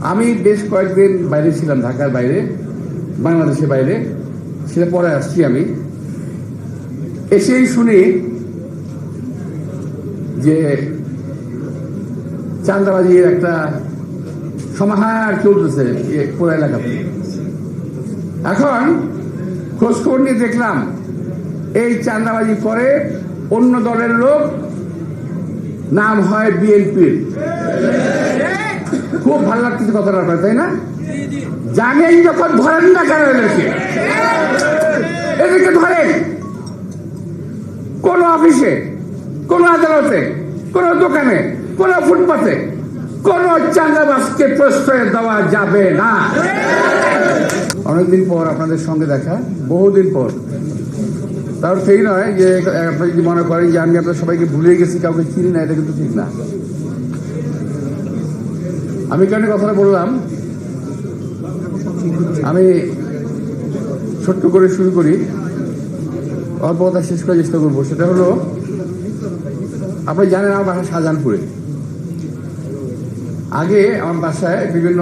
আমি বেশ কয়েকদিন বাইরে ছিলাম, ঢাকার বাইরে, বাংলাদেশের বাইরে। সেটা পরে আসছি আমি। এসেই শুনি যে চান্দাবাজির একটা সমাহার চলতেছে পুরো এলাকাতে। এখন খোঁজখবর নিয়ে দেখলাম, এই চান্দাবাজি করে অন্য দলের লোক নাম হয় বিএনপির। খুব ভালো লাগতেছে কথাটা আপনার, তাই না? জানেন যখন ধরেন না কেন এদেরকে এদেরকে ধরেন। কোন অফিসে, কোন আদালতে, কোন দোকানে, কোন ফুটপাতে, কোন চাঁদাবাসকে প্রশ্রয় দেওয়া যাবে না। অনেকদিন পর আপনাদের সঙ্গে দেখা, বহুদিন পর। তার সেই নয় যে, আপনি যদি মনে করেন যে আমি আপনার সবাইকে ভুলে গেছি, কাউকে চিনি না, এটা কিন্তু ঠিক না। আমি কেন কথাটা বললাম। আমি ছোট্ট করে শুরু করি। অল্প কথা শেষ করার চেষ্টা করব। সেটা হলো আপনি জানেন আমার বাসা শাহজাহানপুরে। আগে আমার বাসায় বিভিন্ন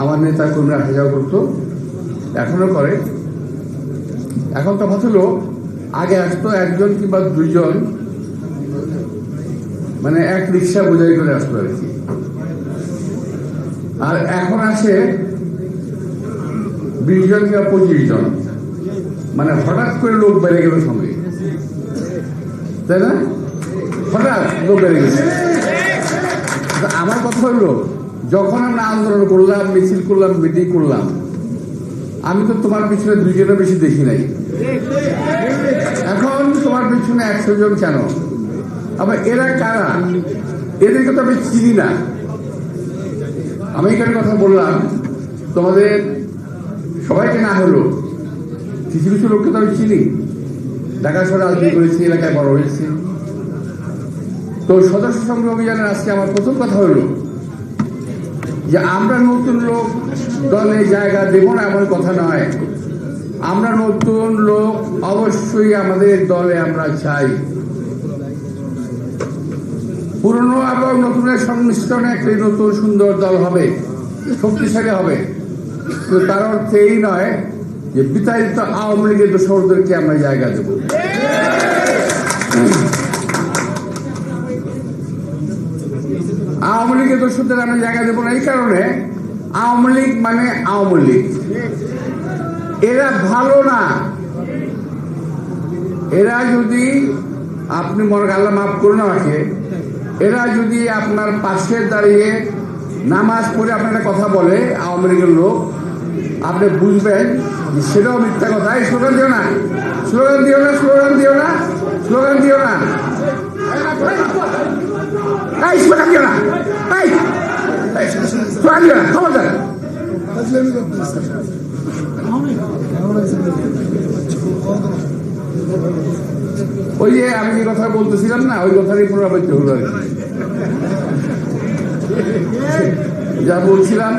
আমার নেতা কর্মীরা আসা যাওয়া করতো। এখনও করে। এখন তফাৎ হলো, আগে আসতো একজন কিংবা দুইজন মানে এক রিক্সা বোঝাই করে আসতো আর কি। আর এখন আছে বিশ জন কিংবা পঁচিশ জন মানে হঠাৎ করে লোক বেড়ে গেল সঙ্গে। তাই না? হঠাৎ লোক বেড়ে গেছে আমার কথা হলো, যখন আমরা আন্দোলন করলাম, মিছিল করলাম, মিটিং করলাম, আমি তো তোমার পিছনে দুইজনের বেশি দেখি নাই। এখন তোমার পিছনে একশো জন কেন? আবার এরা কারা? এদেরকে তো আমি চিনি না। আমি এখানে কথা বললাম তোমাদের সবাইকে না হলো কিছু কিছু লোককে তো আমি চিনি। ঢাকা শহরে রাজনীতি করেছি এলাকায় বড় হয়েছি। তো সদস্য সংগ্রহ অভিযানের আজকে আমার প্রথম কথা হলো যে আমরা নতুন লোক দলে জায়গা দেব না এমন কথা নয়। আমরা নতুন লোক অবশ্যই আমাদের দলে আমরা চাই। পুরনো এবং নতুনের সংমিশ্রণে একটি নতুন সুন্দর দল হবে। শক্তিশালী হবে। তার অর্থ এই নয় যে বিতাড়িত আওয়ামী লীগের দোষরদেরকে আমরা জায়গা দেব। আওয়ামী লীগের দোষদের আমরা জায়গা দেবো না, এই কারণে আওয়ামী লীগ মানে আওয়ামী লীগ। এরা ভালো না। এরা যদি আপনি মনে আল্লাহ মাফ করুন আমাকে এরা যদি আপনার পাশে দাঁড়িয়ে নামাজ পড়ে আপনার কথা বলে, আওয়ামী লীগের লোক, আপনি বুঝবেন সেটাও মিথ্যা কথা। এই স্লোগান দিও না। স্লোগান দিও না, স্লোগান দিও না, স্লোগান দিও না। খবরদার ওই যে আমি যে কথা বলতেছিলাম না, ওই কথারই পুনরাবৃত্তি হলো আর। যা বলছিলাম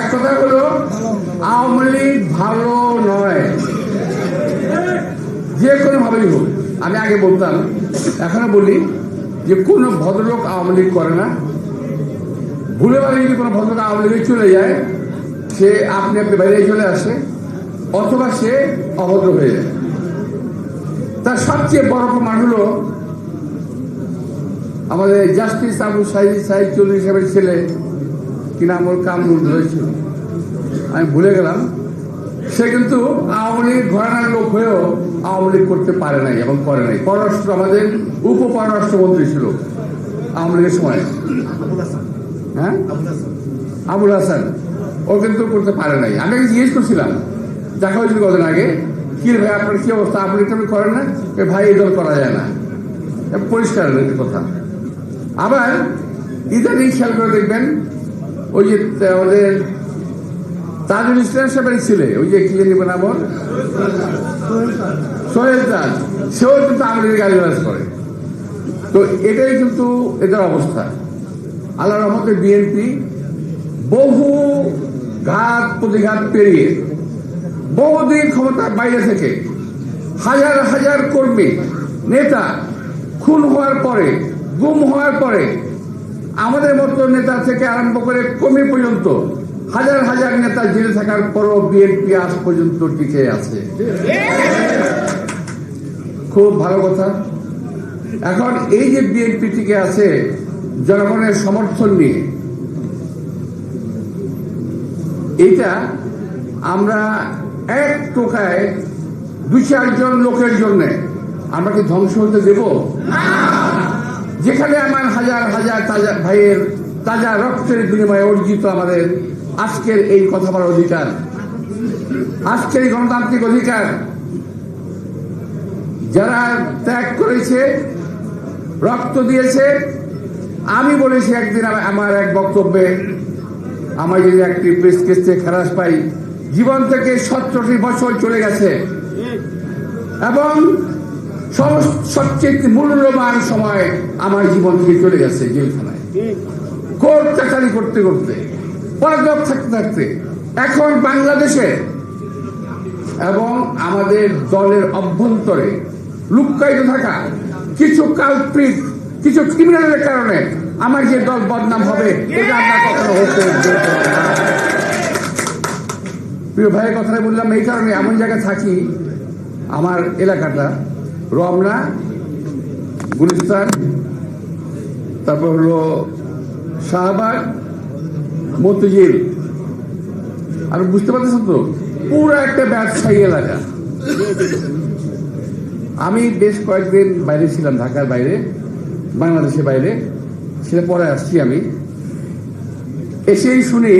এক কথা হলো, আওয়ামী লীগ ভালো নয়। যে কোনো ভাবেই হোক, আমি আগে বলতাম, এখনও বলি যে কোন ভদ্রলোক আওয়ামী লীগ করে না। ভুলে বাড়ি যদি কোনো ভদ্রলোক আওয়ামী লীগে চলে যায়, সে আপনি আপনি বাইরে চলে আসে, অথবা সে অভদ্র হয়ে যায়। তার সবচেয়ে বড় প্রমাণ হলো আমাদের জাস্টিস আবু সাইদ সাইদ চৌধুরী সাহেবের ছেলে কি নাম ওর কামরুল হয়েছিল আমি ভুলে গেলাম। সে কিন্তু আওয়ামী লীগ ঘরানার লোক হয়েও আওয়ামী লীগ করতে পারে নাই এবং করে নাই। পররাষ্ট্র আমাদের উপ পররাষ্ট্রমন্ত্রী ছিল আওয়ামী লীগের সময়। হ্যাঁ? আবুল হাসান। ও কিন্তু করতে পারে নাই। আমি জিজ্ঞেস করছিলাম, দেখা হয়েছিল কদিন আগে? কি ভাই আপনার কি অবস্থা? আপনি তো করেন না ভাই এই দল করা যায় না। পরিষ্কার কথা। আবার ইদানিং খেয়াল করে দেখবেন, ওই যে আমাদের তাজুল ইসলাম সাহেবের ছেলে, ওই যে কি জানি নাম? সোহেল তাজ। সেও কিন্তু আমাদের গালিগালাজ করে। তো এটাই কিন্তু এটার অবস্থা। আল্লাহ রহমতে বিএনপি বহু ঘাত প্রতিঘাত পেরিয়ে বহুদিন ক্ষমতার বাইরে থেকে হাজার হাজার কর্মী, নেতা খুন হওয়ার পরে, গুম হওয়ার পরে, আমাদের মতো নেতা থেকে আরম্ভ করে কমি পর্যন্ত হাজার হাজার নেতা জেলে থাকার পরও বিএনপি আজ পর্যন্ত টিকে আছে। খুব ভালো কথা। এখন এই যে বিএনপি টিকে আছে, জনগণের সমর্থন নিয়ে, এইটা আমরা এক টোকায় দু চারজন লোকের জন্য আমরা কি ধ্বংস হতে দেব? যেখানে আমার হাজার হাজার তাজা ভাইয়ের তাজা রক্তের বিনিময়ে অর্জিত আমাদের আজকের এই কথা বলার অধিকার, আজকের এই গণতান্ত্রিক অধিকার যারা ত্যাগ করেছে, রক্ত দিয়েছে, আমি বলেছি একদিন আমা- আমার এক বক্তব্যে আমার যদি একটি প্রেস কেস খারাপ পাই জীবন থেকে সতেরোটি বছর চলে গেছে। এবং সব- সবচেয়ে মূল্যবান সময় আমার জীবন থেকে চলে গেছে জেলখানায়। কোর্ট চাকারি করতে করতে পরাজক থাকতে থাকতে। এখন বাংলাদেশে এবং আমাদের দলের অভ্যন্তরে লুক্কায়িত থাকা কিছু কাল্পিক কিছু ক্রিমিনালের কারণে আমার যে দল বদনাম হবে, এটা আমরা কখনো হতে। প্রিয় ভাইয়ের কথাটা বললাম, এই কারণে এমন জায়গায় থাকি, আমার এলাকাটা, রমনা, গুলিস্তান, তারপর হলো শাহবাগ, মতিঝিল। আর বুঝতে পারতেছেন তো, পুরো একটা ব্যবসায়ী এলাকা। আমি বেশ কয়েকদিন বাইরে ছিলাম, ঢাকার বাইরে, বাংলাদেশের বাইরে, সেটা পরে আসছি আমি। এসেই শুনি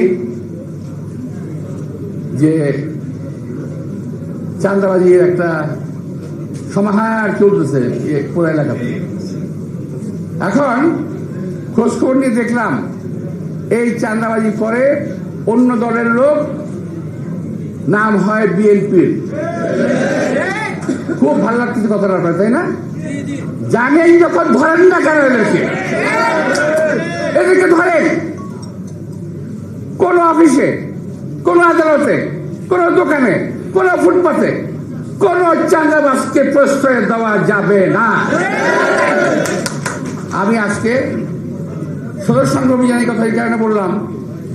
যে চান্দাবাজির একটা সমাহার চলতেছে পুরো এলাকাতে। এখন খোঁজখবর নিয়ে দেখলাম এই চান্দাবাজি করে অন্য দলের লোক নাম হয় বিএনপির। খুব ভালো লাগতেছে কথাটা আপনার, তাই না? জানেন যখন ধরেন না কেন এদেরকে। এদেরকে ধরেন। কোন অফিসে কোন আদালতে, কোন দোকানে, কোন ফুটপাতে, কোন চাঁদাবাসকে প্রশ্রয় দেওয়া যাবে না। আমি আজকে সদস্য সংঘ অভিযানের কথা এই কারণে বললাম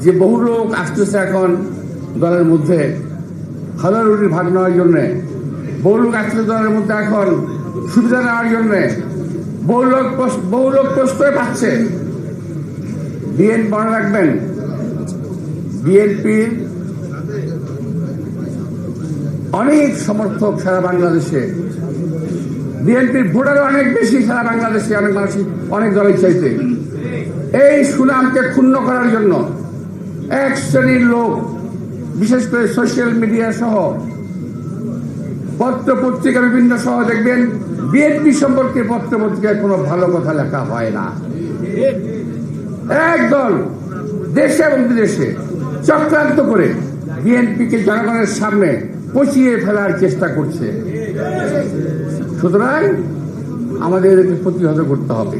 যে বহু লোক আসতেছে এখন দলের মধ্যে। হাজার রুটির ভাগ নেওয়ার জন্য। বহু লোক আসতেছে দলের মধ্যে এখন সুবিধা নেওয়ার জন্য। বহু লোক বহু লোক প্রশ্রয় পাচ্ছে। বিএন মনে রাখবেন, বিএনপির অনেক সমর্থক সারা বাংলাদেশে। বিএনপির ভোটার অনেক বেশি সারা বাংলাদেশে, অনেক মানুষ অনেক দলের চাইতে। এই সুনামকে ক্ষুণ্ণ করার জন্য এক শ্রেণির লোক, বিশেষ করে সোশ্যাল মিডিয়া সহ পত্র পত্রিকা বিভিন্ন সহ দেখবেন, বিএনপি সম্পর্কে পত্র পত্রিকায় কোনো ভালো কথা লেখা হয় না। একদল দেশে এবং বিদেশে, চক্রান্ত করে বিএনপিকে জনগণের সামনে পচিয়ে ফেলার চেষ্টা করছে। সুতরাং আমাদের একে প্রতিহত করতে হবে।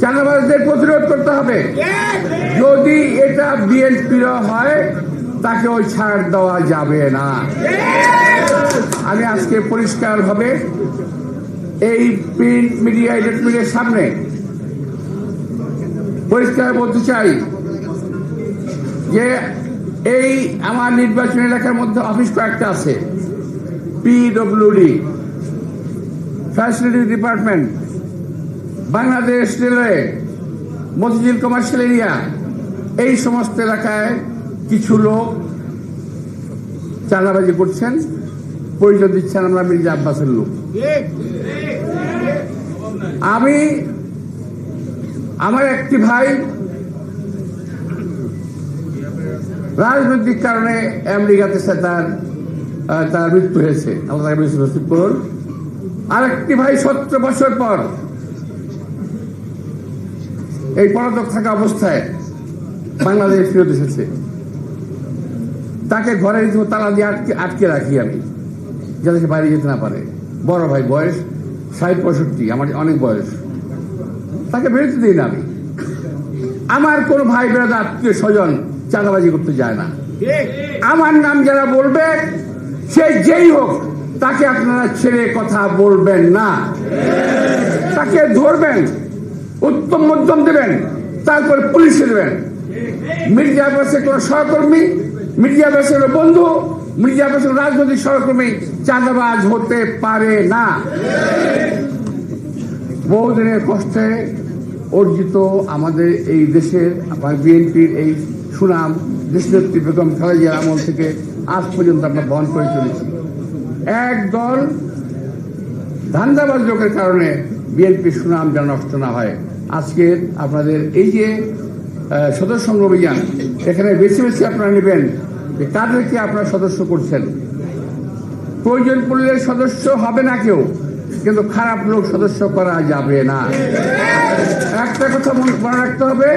চাঁদাবাজদের প্রতিরোধ করতে হবে। যদি এটা বিএনপির হয়, তাকে ওই ছাড় দেওয়া যাবে না। আমি আজকে পরিষ্কার ভাবে এই প্রিন্ট মিডিয়া ইলেকট্রিক মিডিয়ার সামনে পরিষ্কার বলতে চাই যে এই আমার নির্বাচন এলাকার মধ্যে অফিস কয়েকটা আছে। PWD facility department Bangladesh railway Motijheel commercial area এই সমস্ত এলাকায় কিছু লোক চাঁদাবাজি করছেন, পরিচয় দিচ্ছেন আমরা মির্জা আব্বাসের লোক। আমি, আমার একটি ভাই রাজনৈতিক কারণে আমেরিকাতে সে তার তার মৃত্যু হয়েছে। আল্লাহ নসিব করুন। আর একটি ভাই সতেরো বছর পর এই পলাতক থাকা অবস্থায় বাংলাদেশ ফেরত এসেছে। তাকে ঘরে তালা দিয়ে আটকে আটকে রাখি আমি, যাতে সে বাইরে যেতে না পারে। বড় ভাই বয়স ষাট পঁয়ষট্টি, আমার অনেক বয়স। তাকে বেরোতে দিই না আমি। আমার কোন ভাই বেড়াদা আত্মীয় স্বজন চাঁদাবাজি করতে যায় না। আমার নাম যারা বলবে সে যেই হোক তাকে আপনারা ছেড়ে কথা বলবেন না। তাকে ধরবেন উত্তম মধ্যম দেবেন তারপর পুলিশে দেবেন। মির্জা আব্বাসের কোন সহকর্মী মির্জা আব্বাসের বন্ধু মির্জা আব্বাসের রাজনৈতিক সহকর্মী চাঁদাবাজ হতে পারে না। বহুদিনের কষ্টে অর্জিত আমাদের এই দেশের বিএনপির এই সুনাম দেশনেত্রী বেগম খালেজিয়ার আমল থেকে আজ পর্যন্ত আমরা বহন করে চলেছি। এক দল ধান্দাবাজ লোকের কারণে বিএনপির সুনাম যেন নষ্ট না হয়। আজকে আপনাদের এই যে সদস্য অভিযান, এখানে বেশি বেশি আপনারা নেবেন যে কাদেরকে আপনারা সদস্য করছেন। প্রয়োজন পড়লে সদস্য হবে না কেউ, কিন্তু খারাপ লোক সদস্য করা যাবে না। একটা কথা মনে রাখতে হবে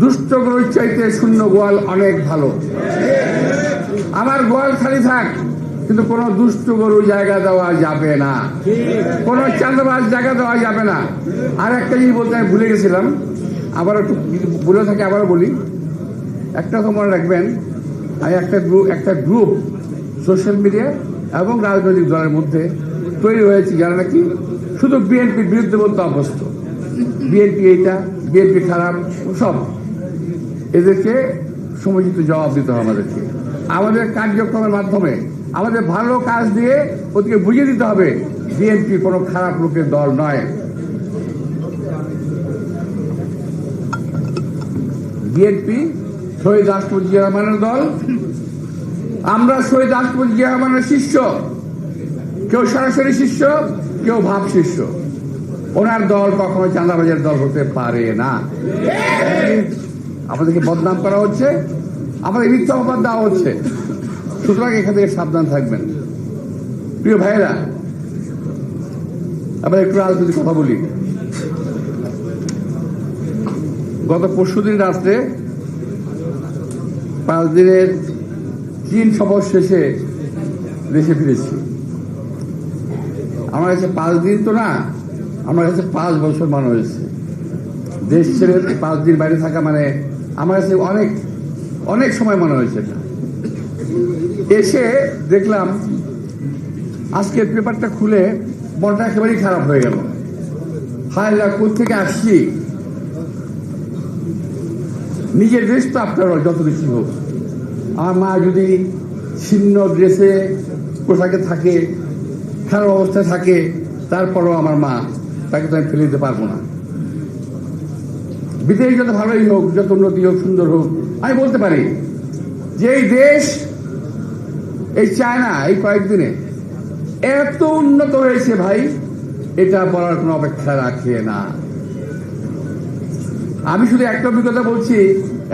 দুষ্ট গরুর চাইতে শূন্য গোয়াল অনেক ভালো। আমার গোয়াল খালি থাক, কিন্তু কোনো দুষ্ট গরু জায়গা দেওয়া যাবে না। কোনো চাঁদাবাজ জায়গা দেওয়া যাবে না। আর একটা জিনিস বলতে আমি ভুলে গেছিলাম, আবার একটু ভুলে থাকি, আবারও বলি। একটা কথা মনে রাখবেন, আমি একটা গ্রুপ একটা গ্রুপ সোশ্যাল মিডিয়া এবং রাজনৈতিক দলের মধ্যে তৈরি হয়েছে, যারা নাকি শুধু বিএনপির বিরুদ্ধে বলতে অভ্যস্ত। বিএনপি এইটা বিএনপি খারাপ, সব। এদেরকে সমুচিত জবাব দিতে হবে আমাদেরকে। আমাদের কার্যক্রমের মাধ্যমে, আমাদের ভালো কাজ দিয়ে ওদেরকে বুঝিয়ে দিতে হবে, বিএনপি কোনো খারাপ লোকের দল নয়। বিএনপি শহীদ রাষ্ট্রপতি জিয়া রহমানের দল, আমরা শহীদ রাষ্ট্রপতি জিয়া রহমানের শিষ্য। কেউ সরাসরি শিষ্য, কেউ ভাব শিষ্য। ওনার দল কখনো চাঁদাবাজের দল হতে পারে না। আমাদেরকে বদনাম করা হচ্ছে, আমাদের মিথ্যা অপবাদ দেওয়া হচ্ছে। সুতরাং এখান থেকে সাবধান থাকবেন। প্রিয় ভাইয়েরা আবার একটু রাজনৈতিক কথা বলি। গত পরশুদিন রাত্রে পাঁচ দিনের চীন সফর শেষে দেশে ফিরেছি। আমার কাছে পাঁচ দিন তো না, আমার কাছে পাঁচ বছর মনে হয়েছে। দেশ ছেড়ে পাঁচ দিন বাইরে থাকা মানে আমার কাছে অনেক অনেক সময় মনে হয়েছে এটা। এসে দেখলাম, আজকের পেপারটা খুলে মনটা একেবারেই খারাপ হয়ে গেল। হায় কোথ থেকে আসছি? নিজের দেশ তো আপনার যত বেশি হোক। আমার মা যদি ছিন্ন ড্রেসে পোশাকে থাকে, খারাপ অবস্থায় থাকে, তারপরও আমার মা, তাকে তো আমি ফেলে দিতে পারব না। বিদেশ যত ভালোই হোক, যত উন্নতি হোক, সুন্দর হোক, আমি বলতে পারি যে এই দেশ, এই চায়না, এই কয়েকদিনে এত উন্নত হয়েছে ভাই, এটা বলার কোনো অপেক্ষা রাখে না। আমি শুধু একটা অভিজ্ঞতা বলছি,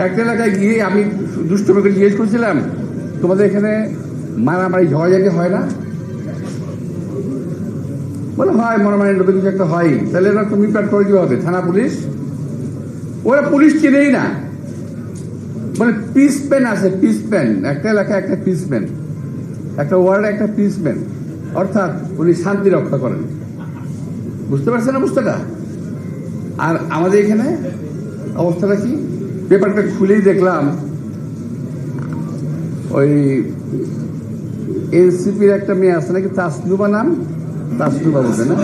একটা এলাকায় গিয়ে আমি দুষ্ট করে জিজ্ঞেস করছিলাম, তোমাদের এখানে মারামারি, ঝগড়াঝাটি হয় না? বলে, হয়, মারামারি নতুন কিছু একটা হয়। তাহলে এরা তুমি প্যাট করে কীভাবে থানা, পুলিশ? ওরা পুলিশ চেনেই না। মানে পিস পেন আছে পিস পেন একটা এলাকায় একটা পিস পেন একটা ওয়ার্ডে একটা পিস পেন অর্থাৎ উনি শান্তি রক্ষা করেন। বুঝতে পারছেন অবস্থাটা? আর আমাদের এখানে অবস্থাটা কি? পেপারটা খুলেই দেখলাম, ওই এনসিপির একটা মেয়ে আছে নাকি? তাসনুবা নাম? তাসনুবা বলবে না?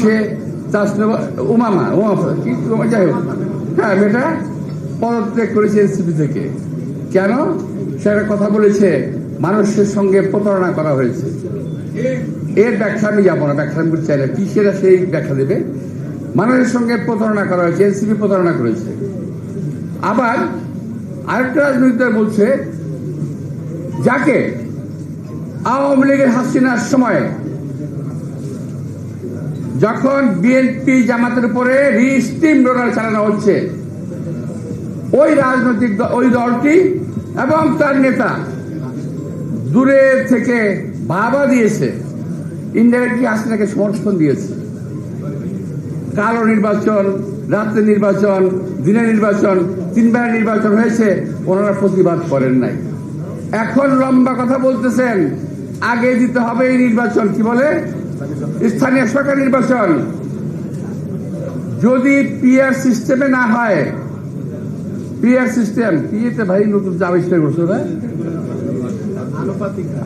সে তাসনুবা উমামা যাই হোক। হ্যাঁ মেয়েটা পদত্যাগ করেছে এনসিপি থেকে। কেন? সে কথা বলেছে, মানুষের সঙ্গে প্রতারণা করা হয়েছে। এর ব্যাখ্যা আমি যাব না, ব্যাখ্যা আমি চাই না। কি সেটা সেই ব্যাখ্যা দেবে? মানুষের সঙ্গে প্রতারণা করা হয়েছে, এনসিপি প্রতারণা করেছে। আবার আরেকটা রাজনৈতিক বলছে, যাকে আওয়ামী লীগের হাসিনার সময় যখন বিএনপি জামাতের উপরে রিস্টিম রোলার চালানো হচ্ছে, ওই রাজনৈতিক ওই দলটি এবং তার নেতা দূরে থেকে বাবা দিয়েছে ইনডাইরেক্টলি হাসিনাকে সমর্থন দিয়েছে। কালো নির্বাচন, রাত্রে নির্বাচন, দিনের নির্বাচন, তিনবার নির্বাচন হয়েছে, ওনারা প্রতিবাদ করেন নাই। এখন লম্বা কথা বলতেছেন, আগে দিতে হবে এই নির্বাচন কি বলে? স্থানীয় সরকার নির্বাচন। যদি পিআর সিস্টেমে না হয়, পিআর সিস্টেম পিএতে ভাই নতুন আবিষ্কার করছ ওরা?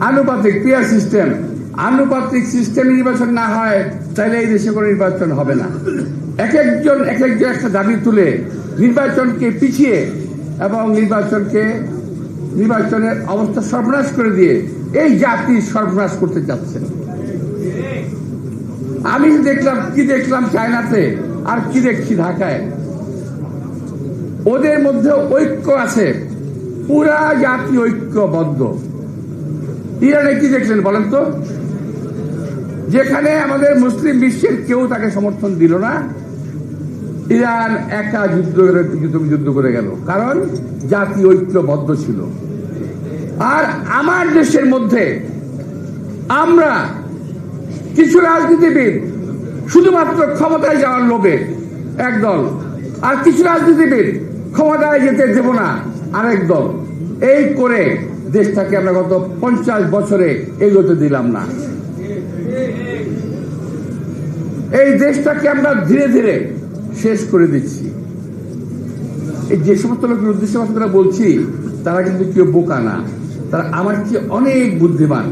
আনুপাতিক পিয়ার সিস্টেম। আনুপাতিক সিস্টেম নির্বাচন না হয় তাহলে এই দেশে কোনো নির্বাচন হবে না। এক একজন এক একজন একটা দাবি তুলে নির্বাচনকে পিছিয়ে এবং নির্বাচনকে, নির্বাচনের অবস্থা সর্বনাশ করে দিয়ে এই জাতি সর্বনাশ করতে চাচ্ছেন আমি দেখলাম, কি দেখলাম চায়নাতে? আর কি দেখছি ঢাকায়? ওদের মধ্যে ঐক্য আছে। পুরা জাতি ঐক্যবদ্ধ। ইরানে কি দেখলেন বলেন তো? যেখানে আমাদের মুসলিম বিশ্বের কেউ তাকে সমর্থন দিল না, ইরান একা যুদ্ধ যুদ্ধ করে গেল। কারণ জাতি ঐক্যবদ্ধ ছিল। আর আমার দেশের মধ্যে আমরা কিছু রাজনীতিবিদ শুধুমাত্র ক্ষমতায় যাওয়ার লোভে একদল, আর কিছু রাজনীতিবিদ ক্ষমতায় যেতে দেব না, আরেক দল। এই করে দেশটাকে আমরা গত পঞ্চাশ বছরে এগোতে দিলাম না। এই দেশটাকে আমরা ধীরে ধীরে শেষ করে দিচ্ছি। এই যে সমস্ত লোকের উদ্দেশ্যে বলছি, তারা কিন্তু কেউ বোকা না। তারা আমার চেয়ে অনেক বুদ্ধিমান।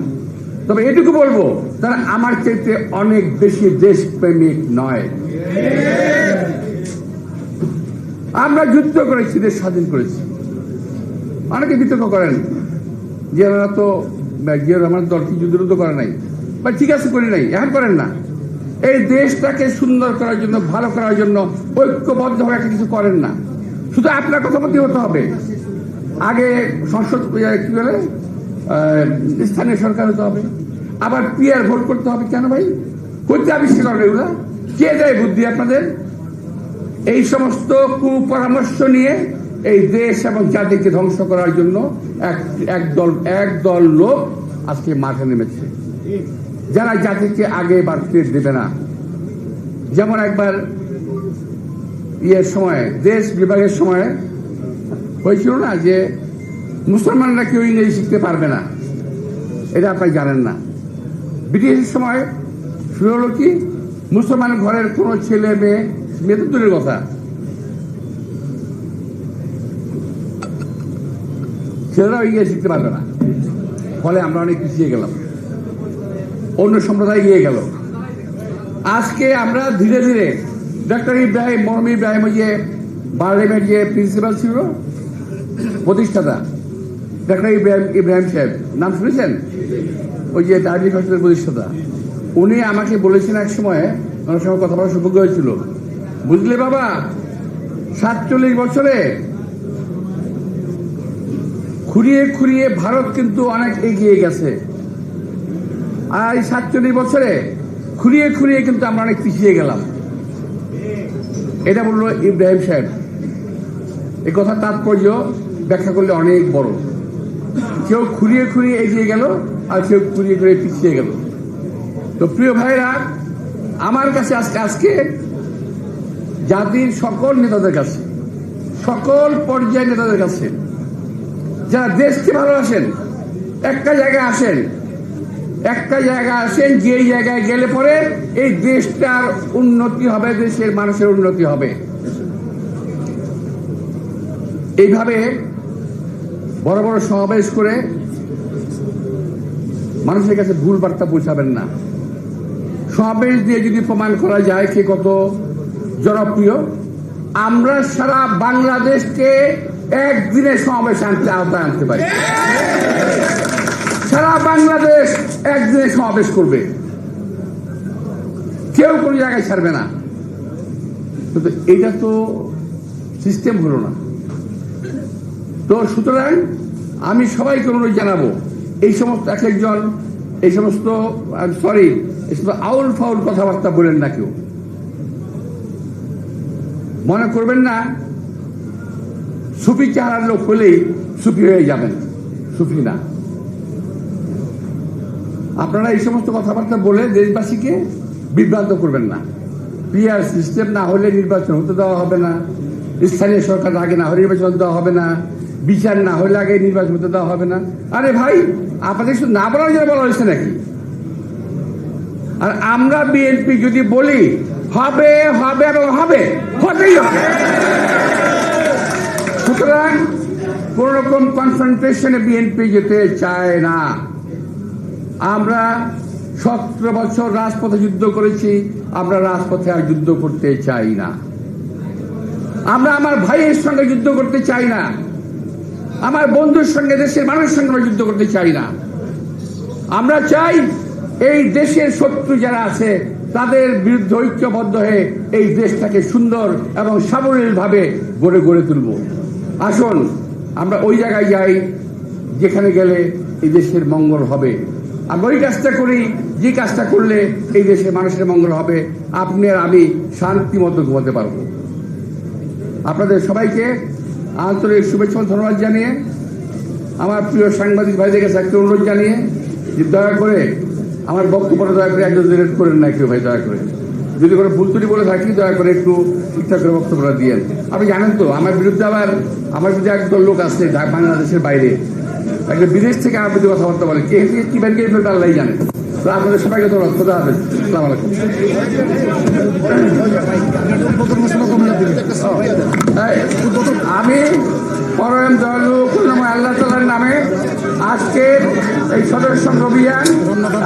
তবে এটুকু বলব, তারা আমার চাইতে অনেক বেশি দেশপ্রেমিক নয়। আমরা যুদ্ধ করেছি, দেশ স্বাধীন করেছি। অনেকে বিতর্ক করেন যে ওনারা তো জিয়া রহমান দল যুদ্ধ করে নাই, বা ঠিক আছে করি নাই, এখন করেন না। এই দেশটাকে সুন্দর করার জন্য, ভালো করার জন্য ঐক্যবদ্ধ হয়ে একটা কিছু করেন না। শুধু আপনার কথা মতো হতে হবে। আগে সংসদ, কি বলে? স্থানীয় সরকার হতে হবে। আবার পিয়ার ভোট করতে হবে কেন ভাই? করতে আবিষ্কার এগুলা কে দেয় বুদ্ধি আপনাদের? এই সমস্ত কুপরামর্শ নিয়ে এই দেশ এবং জাতিকে ধ্বংস করার জন্য এক এক দল এক দল লোক আজকে মাঠে নেমেছে। যারা জাতিকে আগে বাড়তে দেবে না। যেমন একবার ইয়ের সময়, দেশ বিভাগের সময় হয়েছিল না যে মুসলমানরা কেউ ইংরেজি শিখতে পারবে না। এটা আপনি জানেন না। ব্রিটিশের সময় শুরু হলো কি, মুসলমান ঘরের কোনো ছেলে মেয়ে মেয়ে তো দূরের কথা। ছেলেরাও ইংরেজি শিখতে পারবে না। ফলে আমরা অনেক পিছিয়ে গেলাম। অন্য সম্প্রদায় গিয়ে গেল। আজকে আমরা ধীরে ধীরে ডক্টর ইব্রাহিম মোহাম্মদ ইব্রাহিম যে বার্লেমের যে প্রিন্সিপাল ছিল, প্রতিষ্ঠাতা ডক্টর ইব্রাহিম ইব্রাহিম সাহেব, নাম শুনেছেন? ওই যে দার্জিলিং হসপিটাল প্রতিষ্ঠাতা। উনি আমাকে বলেছেন এক সময়, ওনার সঙ্গে কথা বলার সৌভাগ্য হয়েছিল। বুঝলে বাবা? সাতচল্লিশ বছরে খুঁড়িয়ে খুঁড়িয়ে ভারত কিন্তু অনেক এগিয়ে গেছে। আর এই সাতচল্লিশ বছরে খুঁড়িয়ে খুঁড়িয়ে কিন্তু আমরা অনেক পিছিয়ে গেলাম। এটা বলল ইব্রাহিম সাহেব। এই কথা তাৎপর্য ব্যাখ্যা করলে অনেক বড়। কেউ খুঁড়িয়ে খুঁড়িয়ে এগিয়ে গেল আর কেউ খুঁড়িয়ে খুঁড়িয়ে পিছিয়ে গেল। তো প্রিয় ভাইরা, আমার কাছে আজকে আজকে জাতির সকল নেতাদের কাছে, সকল পর্যায়ের নেতাদের কাছে, যারা দেশকে ভালোবাসেন, একটা জায়গায় আসেন, একটা জায়গায় আসেন যে জায়গায় গেলে পরে এই দেশটার উন্নতি হবে, দেশের মানুষের উন্নতি হবে। এইভাবে বড় বড় সমাবেশ করে মানুষের কাছে ভুল বার্তা পৌঁছাবেন না। সমাবেশ দিয়ে যদি প্রমাণ করা যায় কে কত জনপ্রিয়, আমরা সারা বাংলাদেশকে একদিনে সমাবেশ আনতে আওতায় আনতে পারি। সারা বাংলাদেশ একদিনে সমাবেশ করবে। কেউ কোনো জায়গায় ছাড়বে না। কিন্তু এটা তো সিস্টেম হলো না। তো সুতরাং আমি সবাইকে অনুরোধ জানাব, এই সমস্ত এক একজন এই সমস্ত সরি এই সমস্ত আউল ফাউল কথাবার্তা বলেন না কেউ। মনে করবেন না, সুফি চেহারার লোক হলেই সুফি হয়ে যাবেন, সুফি না। আপনারা এই সমস্ত কথাবার্তা বলে দেশবাসীকে বিভ্রান্ত করবেন না। পিআর সিস্টেম না হলে নির্বাচন হতে দেওয়া হবে না, স্থানীয় সরকার আগে না হলে নির্বাচন দেওয়া হবে না। বিচার না হলে আগে নির্বাচন হতে দেওয়া হবে না। আরে ভাই, আপনাদের শুধু না বলার জন্য বলা হয়েছে নাকি? আর আমরা বিএনপি যদি বলি, হবে হবে এবং হবে, হতেই হবে। সুতরাং কোন রকম কনফ্রন্টেশনে বিএনপি যেতে চায় না। আমরা সতেরো বছর রাজপথে যুদ্ধ করেছি, আমরা রাজপথে আর যুদ্ধ করতে চাই না। আমরা আমার ভাইয়ের সঙ্গে যুদ্ধ করতে চাই না। আমার বন্ধুর সঙ্গে, দেশের মানুষের সঙ্গে যুদ্ধ করতে চাই না। আমরা চাই এই দেশের শত্রু যারা আছে, তাদের বিরুদ্ধে ঐক্যবদ্ধ হয়ে এই দেশটাকে সুন্দর এবং সাবলীলভাবে গড়ে গড়ে তুলব। আসুন, আমরা ওই জায়গায় যাই, যেখানে গেলে এই দেশের মঙ্গল হবে। আমরা ওই কাজটা করি, যে কাজটা করলে এই দেশের মানুষের মঙ্গল হবে। আপনি আর আমি শান্তি মতো ঘুমাতে পারব। আপনাদের সবাইকে আন্তরিক শুভেচ্ছা ধন্যবাদ জানিয়ে আমার প্রিয় সাংবাদিক ভাইদের কাছে একটা অনুরোধ জানিয়ে যে দয়া করে আমার বক্তব্যটা দয়া করে একজন ডিলেট করেন না কেউ ভাই দয়া করে। যদি কোনো ভুল ত্রুটি বলে থাকি দয়া করে একটু ঠিকঠাক করে বক্তব্যটা দিয়েন। আপনি জানেন তো আমার বিরুদ্ধে আবার আমার বিরুদ্ধে একদল লোক আছে বাংলাদেশের বাইরে। একটা বিদেশ থেকে আমার বিরুদ্ধে কথাবার্তা বলে। কে থেকে কি ব্যাংকে ফেলবে আল্লাহ জানে। তো আপনাদের সবাইকে ধন্যবাদ। খোদা হাফেজ। আসসালামু আলাইকুম এই, আমি পরম দয়ালু করুণাময় আল্লাহ তালার নামে আজকের এই সদস্য অভিযান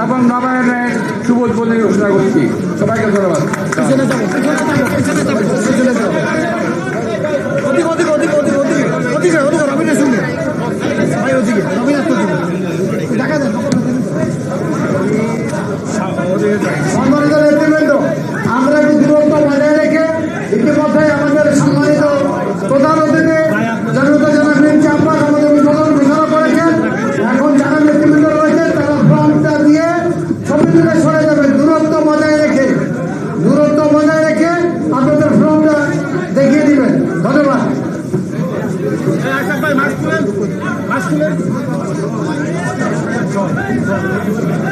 এবং নবায়নের শুভ উদ্বোধনী ঘোষণা করছি। সবাইকে ধন্যবাদ। João.